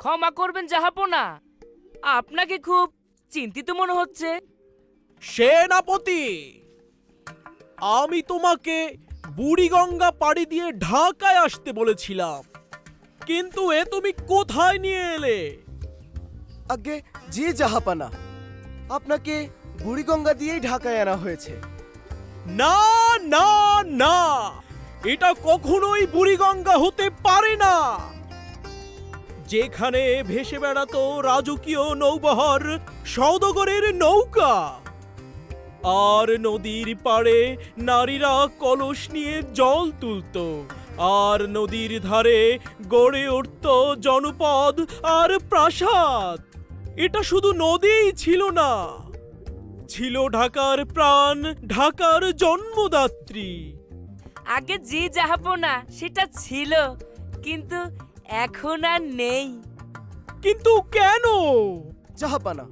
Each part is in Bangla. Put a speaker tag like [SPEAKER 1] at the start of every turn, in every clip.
[SPEAKER 1] ক্ষমা করবেন জাহাপনা। আপনাকে খুব চিন্তিত মনে হচ্ছে।
[SPEAKER 2] সেনাপতি আমি তোমাকে বুড়িগঙ্গা পাড়ি দিয়ে ঢাকায় আসতে বলেছিলাম। কিন্তু এ তুমি কোথায় নিয়ে এলে?
[SPEAKER 3] আগে যে জাহাপানা আপনাকে বুড়িগঙ্গা দিয়েই ঢাকায় আনা হয়েছে।
[SPEAKER 2] না না না। এটা কখনোই বুড়িগঙ্গা হতে পারে না। যেখানে ভেসে বেড়াতো রাজকীয় নৌবহর সৌদগরের নৌকা। আর নদীর পাড়ে নারীরা কলস নিয়ে জল তুলতো। আর নদীর ধারে গড়ে উঠত জনপদ আর প্রাসাদ। এটা শুধু নদীই ছিল না। ছিল ঢাকার প্রাণ ঢাকার জন্মদাত্রী।
[SPEAKER 1] আগে জি জাহাপনা সেটা ছিল কিন্তু এখন আর নেই।
[SPEAKER 2] কিন্তু কেন?
[SPEAKER 3] জাহাপানা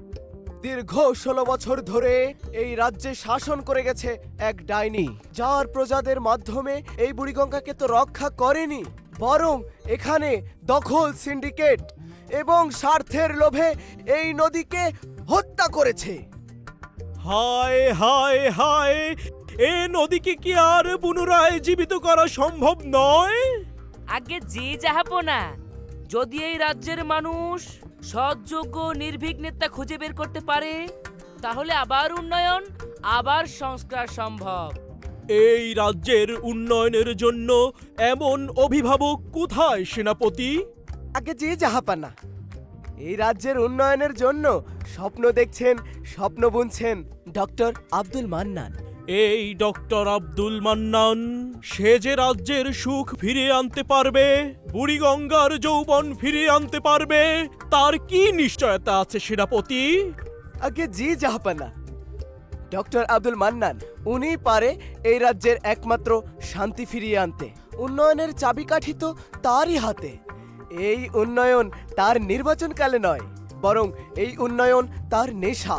[SPEAKER 3] দীর্ঘ ষোলো বছর ধরে এই রাজ্যে শাসন করে গেছে এক ডাইনি যার প্রজাদের মাধ্যমে এই বুড়িগঙ্গাকে তো রক্ষা করেনি বরং এখানে দখল সিন্ডিকেট এবং স্বার্থের লোভে এই নদীকে হত্যা করেছে।
[SPEAKER 2] হায় হায় হায় এ নদীকে কি আর পুনরায় জীবিত করা সম্ভব নয়?
[SPEAKER 1] আগে জি জাহাপনা যদি এই রাজ্যের মানুষ সৎযোগ্য নির্ভীক নেতা খুঁজে বের করতে পারে তাহলে আবার উন্নয়ন আবার সংস্কার সম্ভব।
[SPEAKER 2] এই রাজ্যের উন্নয়নের জন্য এমন অভিভাবক কোথায় সেনাপতি?
[SPEAKER 3] আগে যে জাহাপানা এই রাজ্যের উন্নয়নের জন্য স্বপ্ন দেখছেন স্বপ্ন বুনছেন ডক্টর আব্দুল মান্নান।
[SPEAKER 2] এই ডক্টর আব্দুল মান্নান সে যে রাজ্যের সুখ ফিরিয়ে আনতে পারবে বুড়িগঙ্গার যৌবন ফিরিয়ে আনতে পারবে তার কি নিশ্চয়তা আছে সেনাপতি?
[SPEAKER 3] আগে জি জাহাপানা। ডক্টর আব্দুল মান্নান উনি পারে এই রাজ্যের একমাত্র শান্তি ফিরিয়ে আনতে। উন্নয়নের চাবিকাঠি তো তারই হাতে। এই উন্নয়ন তার নির্বাচনকালে নয়। বরং এই উন্নয়ন তার নেশা।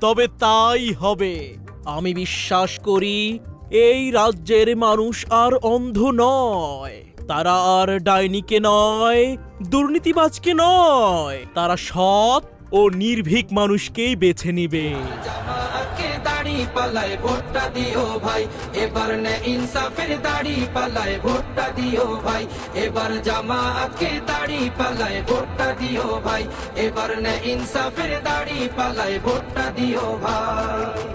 [SPEAKER 2] তবে তাই হবে। আমি বিশ্বাস করি, এই রাজ্যের মানুষ আর অন্ধ নয়। তারা আর ডাইনিকে নয়, দুর্নীতিবাজকে নয়। তারা সৎ ও নির্ভীক মানুষকেই বেছে নিবে।
[SPEAKER 4] পালায়, ভোটটা দিও ভাই। এবার নে ইনসাফের দাড়ি পালায়, ভোটটা দিও ভাই। এবার জামাকে দাড়ি পালায়, ভোটটা দিও ভাই। এবার নে ইনসাফের দাড়ি পালায়, ভোটটা দিও ভাই।